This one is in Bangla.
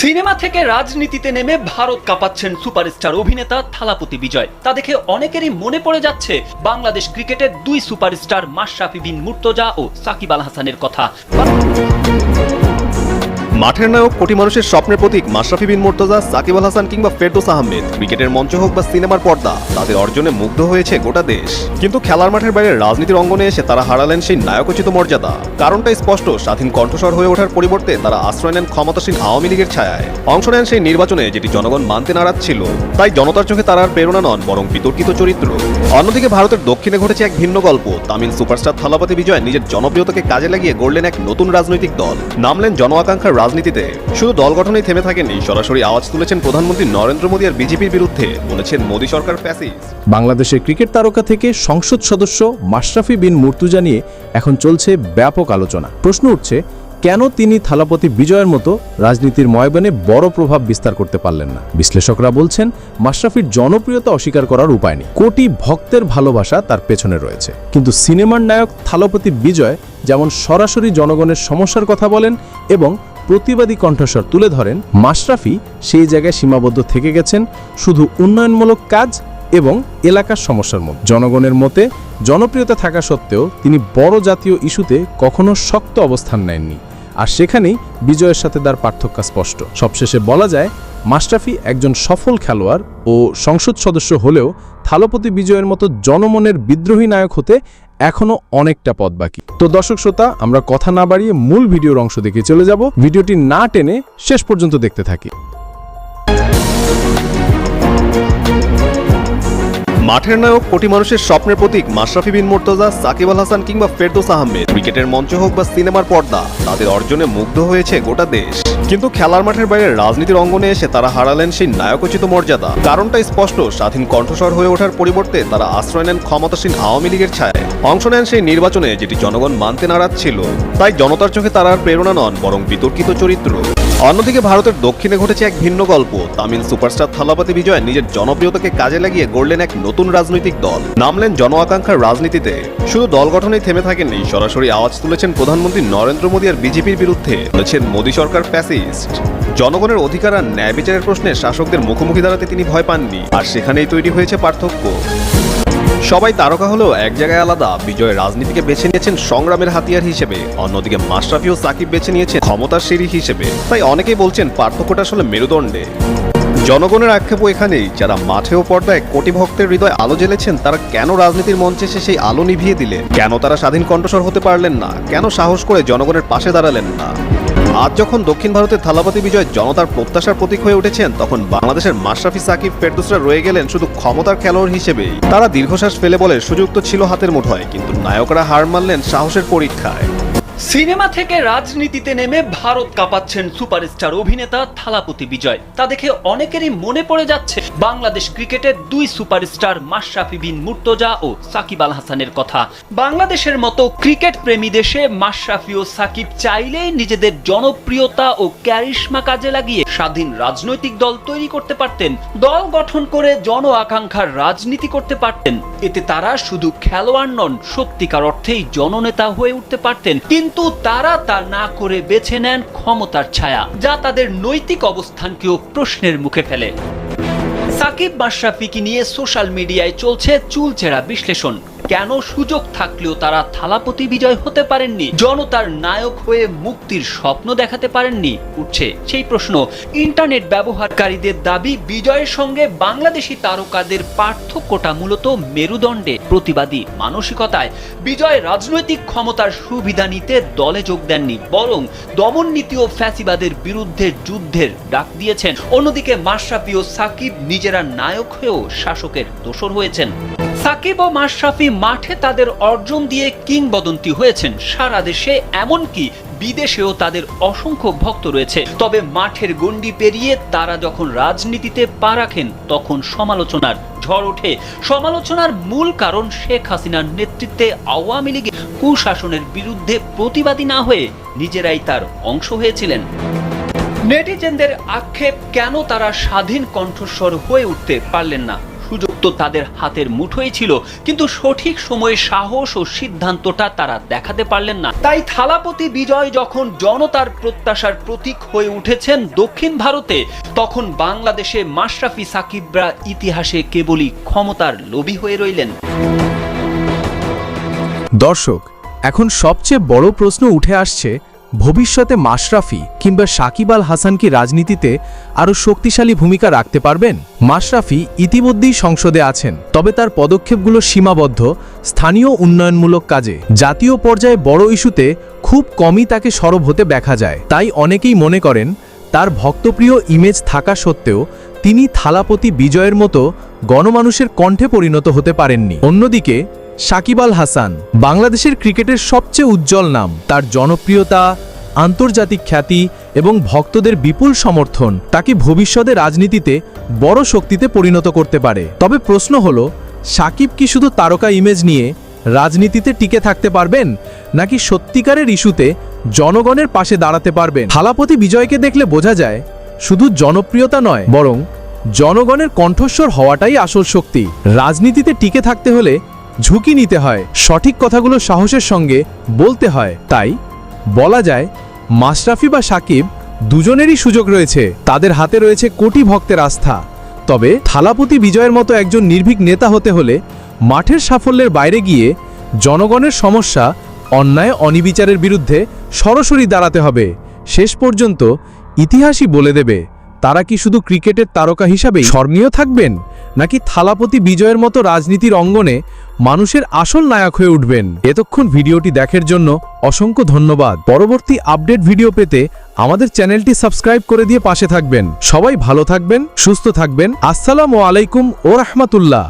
সিনেমা থেকে রাজনীতিতে নেমে ভারত কাঁপাচ্ছেন সুপারস্টার অভিনেতা থালাপতি বিজয়। তা দেখে অনেকেরই মনে পড়ে যাচ্ছে বাংলাদেশ ক্রিকেটের দুই সুপারস্টার মাশরাফি বিন মুর্তজা ও সাকিব আল হাসানের কথা। মাঠের নায়ক, কোটি মানুষের স্বপ্নের প্রতীক মাশরাফি বিন মুর্তজা, সাকিব আল হাসান কিংবা ফেরদৌস আহমেদ। ক্রিকেটের মঞ্চ হোক বা সিনেমার পর্দা, তাদের অর্জনে মুগ্ধ হয়েছে গোটা দেশ। কিন্তু খেলার মাঠের বাইরে রাজনীতির অঙ্গনে এসে তারা হারালেন সেই নায়কোচিত মর্যাদা। কারণটা স্পষ্ট, স্বাধীন কণ্ঠস্বর হয়ে ওঠার পরিবর্তে তারা আশ্রয় নেন ক্ষমতাসীন আওয়ামী লীগের ছায়ায়। অংশ নেন সেই নির্বাচনে, যেটি জনগণ মানতে নারাজ ছিল। তাই জনতার চোখে তারা আর প্রেরণা নন, বরং বিতর্কিত চরিত্র। অন্যদিকে ভারতের দক্ষিণে ঘটেছে এক ভিন্ন গল্প। তামিল সুপারস্টার থালাপতি বিজয় নিজের জনপ্রিয়তাকে কাজে লাগিয়ে গড়লেন এক নতুন রাজনৈতিক দল। নামলেন জন আকাঙ্ক্ষার রাজনীতিতে। শুধু দল গঠনেই থেমে থাকেননি, সরাসরি আওয়াজ তুলেছেন প্রধানমন্ত্রী নরেন্দ্র মোদী আর বিজেপির বিরুদ্ধে, বলেছেন মোদী সরকার ফ্যাসিস্ট। বাংলাদেশের ক্রিকেট তারকা থেকে সংসদ সদস্য মাশরাফি বিন মুর্তুজা নিয়ে এখন চলছে ব্যাপক আলোচনা। প্রশ্ন উঠছে, কেন তিনি থালাপতি বিজয়ের মতো রাজনীতির ময়দানে বড় প্রভাব বিস্তার করতে পারলেন না? বিশ্লেষকরা বলছেন, মাশরাফির জনপ্রিয়তা অস্বীকার করার উপায় নেই। কোটি ভক্তের ভালোবাসা তার পেছনে রয়েছে। কিন্তু সিনেমার নায়ক থালাপতি বিজয় যেমন সরাসরি জনগণের সমস্যার কথা বলেন এবং প্রতিবাদী কণ্ঠস্বর তুলে ধরেন মাশরাফি সেই জায়গায় সীমাবদ্ধ থেকে গেছেন শুধু উন্নয়নমূলক কাজ এবং এলাকার সমস্যার মধ্যে। জনগণের মতে জনপ্রিয়তা থাকা সত্ত্বেও তিনি বড় জাতীয় ইস্যুতে কখনো শক্ত অবস্থান নেননি। আর সেখানেই বিজয়ের সাথে তার পার্থক্য স্পষ্ট। সবশেষে বলা যায় মাস্টাফি একজন সফল খেলোয়াড় ও সংসদ সদস্য হলেও থালপতি বিজয়ের মতো জনমনের বিদ্রোহী নায়ক হতে এখনও অনেকটা পথ বাকি। তো দর্শক শ্রোতা, আমরা কথা না বাড়িয়ে মূল ভিডিওর অংশ দেখে চলে যাব। ভিডিওটি না টেনে শেষ পর্যন্ত দেখতে থাকি। মাঠের নায়ক, কোটি মানুষের স্বপ্নের প্রতীক মাশরাফি বিন মুর্তজা, সাকিব আল হাসান কিংবা ফেরদোস আহমেদ। ক্রিকেটের মঞ্চ হোক বা সিনেমার পর্দা, তাদের অর্জনে মুগ্ধ হয়েছে গোটা দেশ। কিন্তু খেলার মাঠের বাইরে রাজনীতির অঙ্গনে এসে তারা হারালেন সেই নায়কোচিত মর্যাদা। কারণটা স্পষ্ট, স্বাধীন কণ্ঠস্বর হয়ে ওঠার পরিবর্তে তারা আশ্রয় নেন ক্ষমতাসীন আওয়ামী লীগের ছায়ায়। অংশ নেন সেই নির্বাচনে, যেটি জনগণ মানতে নারাজ ছিল। তাই জনতার চোখে তারা আর প্রেরণা নন, বরং বিতর্কিত চরিত্র। অন্যদিকে ভারতের দক্ষিণে ঘটেছে এক ভিন্ন গল্প। তামিল সুপারস্টার থালাপতি বিজয় নিজের জনপ্রিয়তাকে কাজে লাগিয়ে গড়লেন এক নতুন রাজনৈতিক দল। নামলেন জন আকাঙ্ক্ষার রাজনীতিতে। শুধু দল গঠনেই থেমে থাকেননি, সরাসরি আওয়াজ তুলেছেন প্রধানমন্ত্রী নরেন্দ্র মোদী আর বিজেপির বিরুদ্ধে। বলেছেন, মোদী সরকার ফ্যাসিস্ট। জনগণের অধিকার আর ন্যায় বিচারের প্রশ্নে শাসকদের মুখোমুখি দাঁড়াতে তিনি ভয় পাননি। আর সেখানেই তৈরি হয়েছে পার্থক্য। সবাই তারকা হলেও এক জায়গায় আলাদা। বিজয় রাজনীতিকে বেছে নিয়েছেন সংগ্রামের হাতিয়ার হিসেবে। অন্যদিকে মাশরাফি ও সাকিব বেছে নিয়েছেন ক্ষমতার সিঁড়ি হিসেবে। তাই অনেকেই বলছেন পার্থক্যটা আসলে মেরুদণ্ডে। জনগণের আক্ষেপও এখানেই। যারা মাঠে ও পর্দায় কোটি ভক্তের হৃদয় আলো জ্বেলেছেন, তারা কেন রাজনীতির মঞ্চে এসে সেই আলো নিভিয়ে দিলেন কেন তারা স্বাধীন কণ্ঠস্বর হতে পারলেন না? কেন সাহস করে জনগণের পাশে দাঁড়ালেন না? আজ যখন দক্ষিণ ভারতের থালাপাতি বিজয় জনতার প্রত্যাশার প্রতীক হয়ে উঠেছেন, তখন বাংলাদেশের মাশরাফি সাকিব ফেরদুসরা রয়ে গেলেন শুধু ক্ষমতার খেলোয়াড় হিসেবেই। তারা দীর্ঘশ্বাস ফেলে বলে, সুযোগ তো ছিল হাতের মুঠোয়, কিন্তু নায়করা হার মানলেন সাহসের পরীক্ষায়। সিনেমা থেকে রাজনীতিতে নেমে ভারত কাঁপাচ্ছেন সুপারস্টার অভিনেতা থালাপতি বিজয়। তা দেখে অনেকেরই মনে পড়ে যাচ্ছে বাংলাদেশ ক্রিকেটের দুই সুপারস্টার মাশরাফি বিন মুর্তজা ও সাকিব আল হাসানের কথা। বাংলাদেশের মতো ক্রিকেট প্রেমী দেশে মাশরাফি ও সাকিব চাইলেই নিজেদের জনপ্রিয়তা ও ক্যারিশমা কাজে লাগিয়ে স্বাধীন রাজনৈতিক দল তৈরি করতে পারতেন, দল গঠন করে জন আকাঙ্ক্ষার রাজনীতি করতে পারতেন। এতে তারা শুধু খেলোয়াড় নন, সত্যিকার অর্থেই জননেতা হয়ে উঠতে পারতেন। কিন্তু তারা তা না করে বেছে নেন ক্ষমতার ছায়া, যা তাদের নৈতিক অবস্থানকেও প্রশ্নের মুখে ফেলে। সাকিব মাশরাফিকে নিয়ে সোশ্যাল মিডিয়ায় চলছে চুলচেরা বিশ্লেষণ। কেন সুযোগ থাকলেও তারা থালাপতি বিজয় হতে পারেননি? জনতার নায়ক হয়ে মুক্তির স্বপ্ন দেখাতে পারেননি? উঠছে সেই প্রশ্ন। ইন্টারনেট ব্যবহারকারীদের দাবি, বিজয়ের সঙ্গে বাংলাদেশি তারকাদের পার্থক্যটা মূলত মেরুদণ্ডে, প্রতিবাদী মানসিকতায়। বিজয় রাজনৈতিক ক্ষমতার সুবিধা নিতে দলে যোগ দেননি, বরং দমন নীতি ও ফ্যাসিবাদের বিরুদ্ধে যুদ্ধের ডাক দিয়েছেন। অন্যদিকে মাশরাফি ও সাকিব নিজেরা নায়ক হয়েও শাসকের দোসর হয়েছেন। সাকিব ও মাশরাফি মাঠে তাদের অর্জন দিয়ে কিংবদন্তি হয়েছেন। সারা দেশে এমনকি বিদেশেও তাদের অসংখ্য ভক্ত রয়েছে। তবে মাঠের গণ্ডি পেরিয়ে তারা যখন রাজনীতিতে পা রাখেন, তখন সমালোচনার ঝড় ওঠে। সমালোচনার মূল কারণ শেখ হাসিনার নেতৃত্বে আওয়ামী লীগের কুশাসনের বিরুদ্ধে প্রতিবাদী না হয়ে নিজেরাই তার অংশ হয়েছিলেন। নেটিজেনদের আক্ষেপ কেন তারা স্বাধীন কণ্ঠস্বর হয়ে উঠতে পারলেন না? সুযোগ তো তাদের হাতের মুঠোয় ছিল, কিন্তু সঠিক সময়ে সাহস ও সিদ্ধান্তটা তারা দেখাতে পারলেন না। তাই থালাপতি বিজয় যখন জনতার প্রত্যাশার প্রতীক হয়ে উঠেছেন দক্ষিণ ভারতে, তখন বাংলাদেশে মাশরাফি সাকিবরা ইতিহাসে কেবলই ক্ষমতার লোভী হয়ে রইলেন। দর্শক, এখন সবচেয়ে বড় প্রশ্ন উঠে আসছে ভবিষ্যতে মাশরাফি কিংবা সাকিব আল হাসান কি রাজনীতিতে আরও শক্তিশালী ভূমিকা রাখতে পারবেন? মাশরাফি ইতিমধ্যেই সংসদে আছেন, তবে তার পদক্ষেপগুলো সীমাবদ্ধ, স্থানীয় উন্নয়নমূলক কাজে। জাতীয় পর্যায়ে বড় ইস্যুতে খুব কমই তাকে সরব হতে দেখা যায়। তাই অনেকেই মনে করেন, তার ভক্তপ্রিয় ইমেজ থাকা সত্ত্বেও তিনি থালাপতি বিজয়ের মতো গণমানুষের কণ্ঠে পরিণত হতে পারেননি। অন্যদিকে সাকিব আল হাসান, বাংলাদেশের ক্রিকেটের সবচেয়ে উজ্জ্বল নাম। তার জনপ্রিয়তা, আন্তর্জাতিক খ্যাতি এবং ভক্তদের বিপুল সমর্থন তাকে ভবিষ্যতে রাজনীতিতে বড় শক্তিতে পরিণত করতে পারে। তবে প্রশ্ন হল, সাকিব কি শুধু তারকা ইমেজ নিয়ে রাজনীতিতে টিকে থাকতে পারবেন, নাকি সত্যিকারের ইস্যুতে জনগণের পাশে দাঁড়াতে পারবেন? থালাপতি বিজয়কে দেখলে বোঝা যায়, শুধু জনপ্রিয়তা নয়, বরং জনগণের কণ্ঠস্বর হওয়াটাই আসল শক্তি। রাজনীতিতে টিকে থাকতে হলে ঝুঁকি নিতে হয়। সঠিক কথাগুলো সাহসের সঙ্গে বলতে হয়। তাই বলা যায়, মাশরাফি বা সাকিব দুজনেরই সুযোগ রয়েছে। তাদের হাতে রয়েছে কোটি ভক্তের আস্থা। তবে থালাপতি বিজয়ের মতো একজন নির্ভীক নেতা হতে হলে মাঠের সাফল্যের বাইরে গিয়ে জনগণের সমস্যা, অন্যায়, অনিবিচারের বিরুদ্ধে সরাসরি দাঁড়াতে হবে। শেষ পর্যন্ত ইতিহাসই বলে দেবে। তারা কি শুধু ক্রিকেটের তারকা হিসাবেই স্মরণীয় থাকবেন? নাকি থালাপতি বিজয়ের মতো রাজনীতির অঙ্গনে মানুষের আসল নায়ক হয়ে উঠবেন? এতক্ষণ ভিডিওটি দেখার জন্য অসংখ্য ধন্যবাদ। পরবর্তী আপডেট ভিডিও পেতে আমাদের চ্যানেলটি সাবস্ক্রাইব করে দিয়ে পাশে থাকবেন। সবাই ভালো থাকবেন, সুস্থ থাকবেন। আসসালামু আলাইকুম ও রহমাতুল্লাহ।